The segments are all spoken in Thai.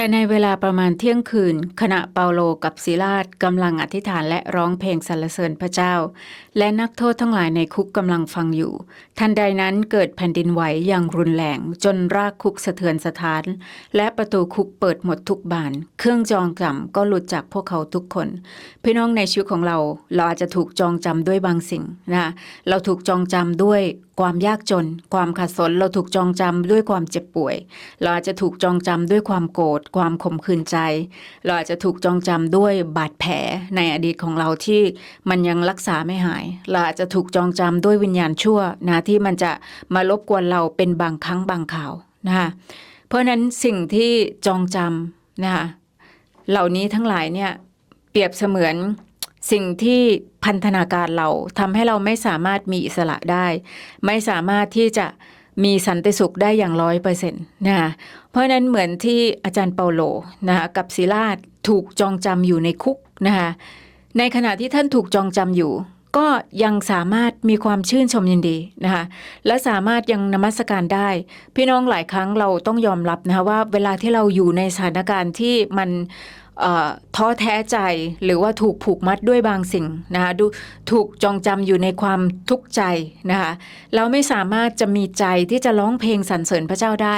แต่ในเวลาประมาณเที่ยงคืน ขณะเปาโลกับศิลาดกำลังอธิษฐานและร้องเพลงสรรเสริญพระเจ้า และนักโทษทั้งหลายในคุกกำลังฟังอยู่ ทันใดนั้นเกิดแผ่นดินไหวอย่างรุนแรงจนรากคุกสะเทือนสถาน และประตูคุกเปิดหมดทุกบาน เครื่องจองจำก็หลุดจากพวกเขาทุกคน พี่น้องในชีวิตของเรา เราอาจจะถูกจองจำด้วยบางสิ่งนะเราถูกจองจำด้วยความยากจน ความขัดสน เราถูกจองจำด้วยความเจ็บป่วย เราอาจจะถูกจองจำด้วยความโกรธความขมขื่นใจ เราอาจจะถูกจองจำด้วยบาดแผลในอดีตของเราที่มันยังรักษาไม่หาย เราอาจจะถูกจองจำด้วยวิญญาณชั่วนะที่มันจะมารบกวนเราเป็นบางครั้งบางข่าวนะคะเพราะฉะนั้นสิ่งที่จองจำนะคะเหล่านี้ทั้งหลายเนี่ยเปรียบเสมือนสิ่งที่พันธนาการเราทำให้เราไม่สามารถมีอิสระได้ ไม่สามารถที่จะ มีสันติสุขได้อย่างร้อยเปอร์เซ็นต์นะคะเพราะนั้นเหมือนที่อาจารย์เปาโลนะคะกับศิลาดถูกจองจำอยู่ในคุกนะคะในขณะที่ท่านถูกจองจำอยู่ ก็ยังสามารถมีความชื่นชมยินดีนะคะและสามารถยังนมัสการได้ พี่น้องหลายครั้งเราต้องยอมรับนะคะว่าเวลาที่เราอยู่ในสถานการณ์ที่มัน ท้อแท้ใจหรือว่าถูกผูกมัดด้วยบางสิ่งนะคะดูถูกจองจำอยู่ในความทุกข์ใจนะคะเราไม่สามารถจะมีใจที่จะร้องเพลงสรรเสริญพระเจ้าได้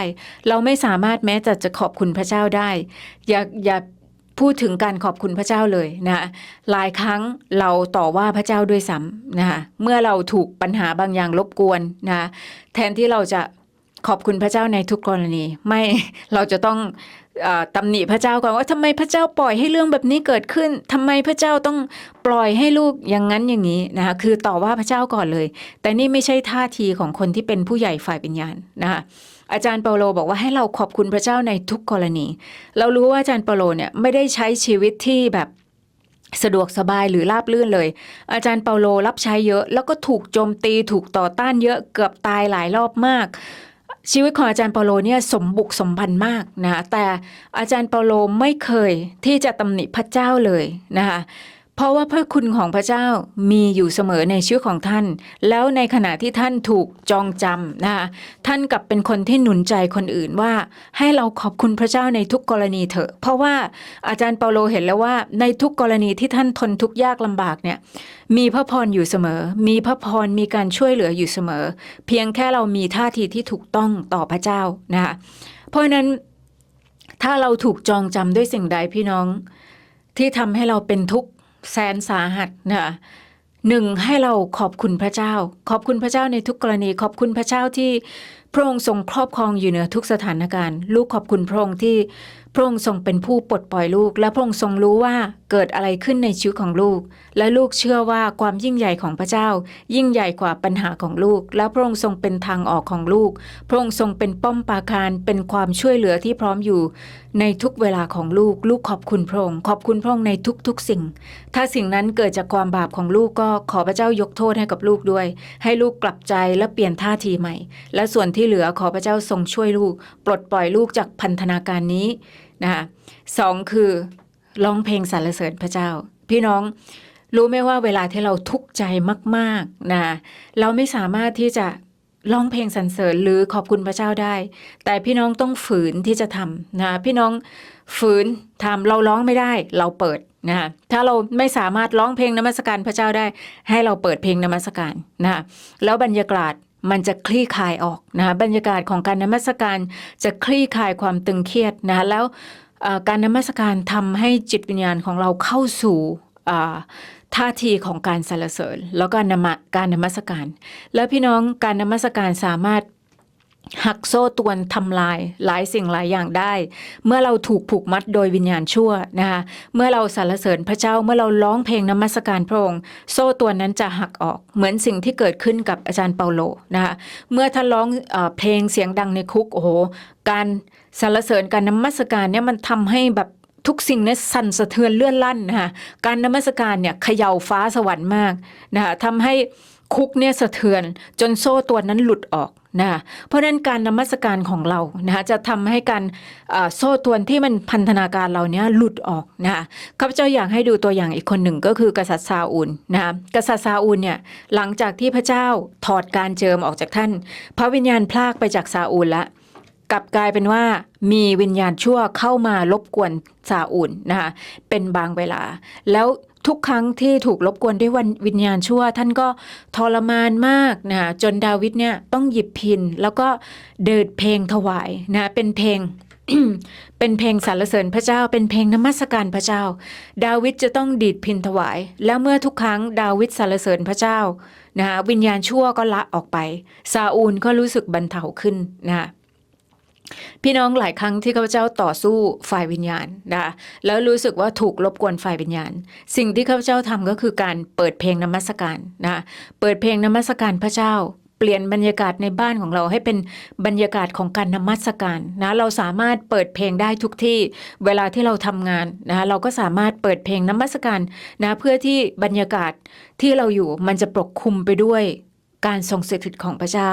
เราไม่สามารถแม้แต่จะขอบคุณพระเจ้าได้ อย่าอย่าพูดถึงการขอบคุณพระเจ้าเลยนะคะหลายครั้งเราต่อว่าพระเจ้าด้วยซ้ำนะคะเมื่อเราถูกปัญหาบางอย่างรบกวนนะคะแทนที่เราจะขอบคุณพระเจ้าในทุกกรณี ไม่เราจะต้อง ตำหนิพระเจ้าก่อนว่าทำไมพระเจ้าปล่อยให้เรื่องแบบนี้เกิดขึ้นทำไมพระเจ้าต้องปล่อยให้ลูกอย่างนั้นอย่างนี้นะคะคือต่อว่าพระเจ้าก่อนเลย แต่นี่ไม่ใช่ท่าทีของคนที่เป็นผู้ใหญ่ฝ่ายปัญญาณนะคะอาจารย์เปาโลบอกว่าให้เราขอบคุณพระเจ้าในทุกกรณี เรารู้ว่าอาจารย์เปาโลเนี่ยไม่ได้ใช้ชีวิตที่แบบสะดวกสบายหรือราบลื่นเลย อาจารย์เปาโลรับใช้เยอะ แล้วก็ถูกโจมตีถูกต่อต้านเยอะเกือบตายหลายรอบมาก ชีวิตของอาจารย์เปาโลเนี่ยสมบุกสมบันมากนะแต่อาจารย์เปาโลไม่เคยที่จะตำหนิพระเจ้าเลยนะคะ เพราะว่าพระคุณของพระเจ้ามีอยู่เสมอในชีวิตของท่าน แล้วในขณะที่ท่านถูกจองจำนะคะท่านกลับเป็นคนที่หนุนใจคนอื่นว่า ให้เราขอบคุณพระเจ้าในทุกกรณีเถอะ เพราะว่าอาจารย์เปาโลเห็นแล้วว่า ในทุกกรณีที่ท่านทนทุกข์ยากลำบากเนี่ยมีพระพรอยู่เสมอ มีพระพรมีการช่วยเหลืออยู่เสมอ เพียงแค่เรามีท่าทีที่ถูกต้องต่อพระเจ้านะคะเพราะฉะนั้นถ้าเราถูกจองจำด้วยสิ่งใดพี่น้อง ที่ทำให้เราเป็นทุกข์ แสนสาหัสนะคะหนึ่งให้เราขอบคุณพระเจ้า ขอบคุณพระเจ้าในทุกกรณี ขอบคุณพระเจ้าที่ พระองค์ทรงครอบครองอยู่เหนือทุกสถานการณ์ ลูกขอบคุณพระองค์ที่พระองค์ทรงเป็นผู้ปลดปล่อยลูก และพระองค์ทรงรู้ว่าเกิดอะไรขึ้นในชีวิตของลูก และลูกเชื่อว่าความยิ่งใหญ่ของพระเจ้า ยิ่งใหญ่กว่าปัญหาของลูก แล้วพระองค์ทรงเป็นทางออกของลูก พระองค์ทรงเป็นป้อมปราการเป็นความช่วยเหลือที่พร้อมอยู่ ในทุกเวลาของลูก ลูกขอบคุณพระองค์ขอบคุณพระองค์ในทุกๆสิ่ง ถ้าสิ่งนั้นเกิดจากความบาปของลูกก็ขอพระเจ้ายกโทษให้กับลูกด้วย ให้ลูกกลับใจและเปลี่ยนท่าทีใหม่ และส่วนที่ที่เหลือขอพระเจ้าทรงช่วยลูก ปลดปล่อยลูกจากพันธนาการนี้นะคะสองคือร้องเพลงสรรเสริญพระเจ้า พี่น้องรู้ไหมว่าเวลาที่เราทุกข์ใจมากๆนะเราไม่สามารถที่จะร้องเพลงสรรเสริญหรือขอบคุณพระเจ้าได้ แต่พี่น้องต้องฝืนที่จะทำนะพี่น้องฝืนทำเราร้องไม่ได้เราเปิดนะคะถ้าเราไม่สามารถร้องเพลงนมัสการพระเจ้าได้ ให้เราเปิดเพลงนมัสการนะคะแล้วบรรยากาศ มันจะคลี่คลายออกนะคะบรรยากาศของการนมัสการจะคลี่คลายความตึงเครียดนะคะแล้วการนมัสการทำให้จิตวิญญาณของเราเข้าสู่ท่าทีของการสรรเสริญ แล้วก็นมัการนมัสการ แล้วพี่น้องการนมัสการสามารถ หักโซ่ตวนทำลายหลายสิ่งหลายอย่างได้ เมื่อเราถูกผูกมัดโดยวิญญาณชั่วนะคะเมื่อเราสรรเสริญพระเจ้าเมื่อเราร้องเพลงนมัสการพระองค์โซ่ตัวนั้นจะหักออกเหมือนสิ่งที่เกิดขึ้นกับอาจารย์เปาโลนะคะเมื่อท่านร้องเอเพลงเสียงดังในคุกโอ้โหการสรรเสริญการนมัสการเนี่ยมันทำให้แบบทุกสิ่งเนี่ยสั่นสะเทือนเลื่อนลั่นนะคะการนมัสการเนี่ยเขย่าฟ้าสวรรค์มากนะคะทำให้ คุกเนี่ยสะเทือนจนโซ่ตัวนั้นหลุดออกนะเพราะนั้นการนมัสการของเรานะจะทำให้การโซ่ตวนที่มันพันธนาการเราเนี่ยหลุดออกนะคะข้าพเจ้าอยากให้ดูตัวอย่างอีกคนหนึ่งก็คือกษัตริย์ซาอูลนะคะกษัตริย์ซาอูลเนี่ยหลังจากที่พระเจ้าถอดการเจิมออกจากท่าน พระวิญญาณพลากไปจากซาอูลละกลับกลายเป็นว่ามีวิญญาณชั่วเข้ามารบกวนซาอูลนะคะเป็นบางเวลาแล้ว ทุกครั้งที่ถูกรบกวนด้วยวันวิญญาณชั่ว ท่านก็ทรมานมากนะคะจนดาวิดเนี่ยต้องหยิบพินแล้วก็เดิดเพลงถวายนะเป็นเพลงเป็นเพลงสรรเสริญพระเจ้า เป็นเพลงนมัสการพระเจ้า ดาวิดจะต้องดีดพินถวาย แล้วเมื่อทุกครั้งดาวิดสรรเสริญพระเจ้านะคะวิญญาณชั่วก็ละออกไปซาอูลก็รู้สึกบรรเทาขึ้นนะคะ พี่น้องหลายครั้งที่ข้าพเจ้าต่อสู้ฝ่ายวิญญาณนะคะแล้วรู้สึกว่าถูกรบกวนฝ่ายวิญญาณ สิ่งที่ข้าพเจ้าทำก็คือการเปิดเพลงนมัสการนะคะเปิดเพลงนมัสการพระเจ้าเปลี่ยนบรรยากาศในบ้านของเราให้เป็นบรรยากาศของการนมัสการนะเราสามารถเปิดเพลงได้ทุกที่เวลาที่เราทำงานนะคะเราก็สามารถเปิดเพลงนมัสการนะเพื่อที่บรรยากาศที่เราอยู่มันจะปกคลุมไปด้วย การทรงสถิตของพระเจ้า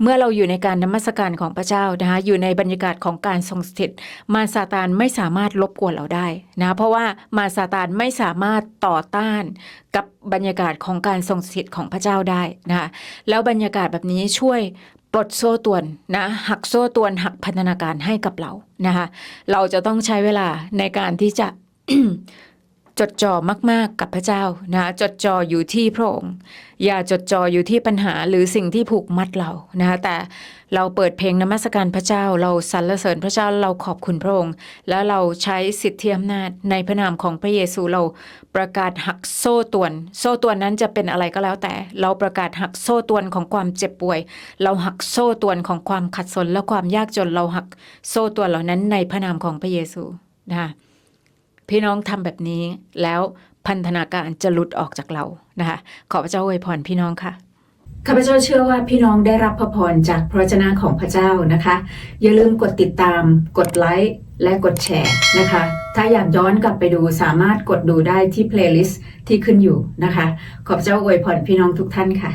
เมื่อเราอยู่ในการนมัสการของพระเจ้านะคะอยู่ในบรรยากาศของการทรงสถิต มารซาตานไม่สามารถรบกวนเราได้นะเพราะว่ามารซาตานไม่สามารถต่อต้านกับบรรยากาศของการทรงสถิตของพระเจ้าได้นะคะแล้วบรรยากาศแบบนี้ช่วยปลดโซ่ตวนนะหักโซ่ตวนหักพันธนาการให้กับเรานะคะเราจะต้องใช้เวลาในการที่จะ จดจ่อมากๆกับพระเจ้านะจดจ่ออยู่ที่พระองค์อย่าจดจ่ออยู่ที่ปัญหาหรือสิ่งที่ผูกมัดเรานะคะแต่เราเปิดเพลงนมัสการพระเจ้า เราสรรเสริญพระเจ้าเราขอบคุณพระองค์ แล้วเราใช้สิทธิอำนาจในพระนามของพระเยซูเราประกาศหักโซ่ตวน โซ่ตวนนั้นจะเป็นอะไรก็แล้วแต่ เราประกาศหักโซ่ตวนของความเจ็บป่วย เราหักโซ่ตวนของความขัดสนและความยากจนเราหักโซ่ตวนเหล่านั้นในพระนามของพระเยซูนะคะ พี่น้องทำแบบนี้แล้วพันธนาการจะหลุดออกจากเรานะคะขอพระเจ้าอวยพรพี่น้องค่ะข้าพเจ้าเชื่อว่าพี่น้องได้รับพระพรจากพระวจนะของพระเจ้านะคะ อย่าลืมกดติดตาม กดไลค์และกดแชร์นะคะ ถ้าอยากย้อนกลับไปดูสามารถกดดูได้ที่เพลย์ลิสต์ที่ขึ้นอยู่นะคะ ขอพระเจ้าอวยพรพี่น้องทุกท่านค่ะ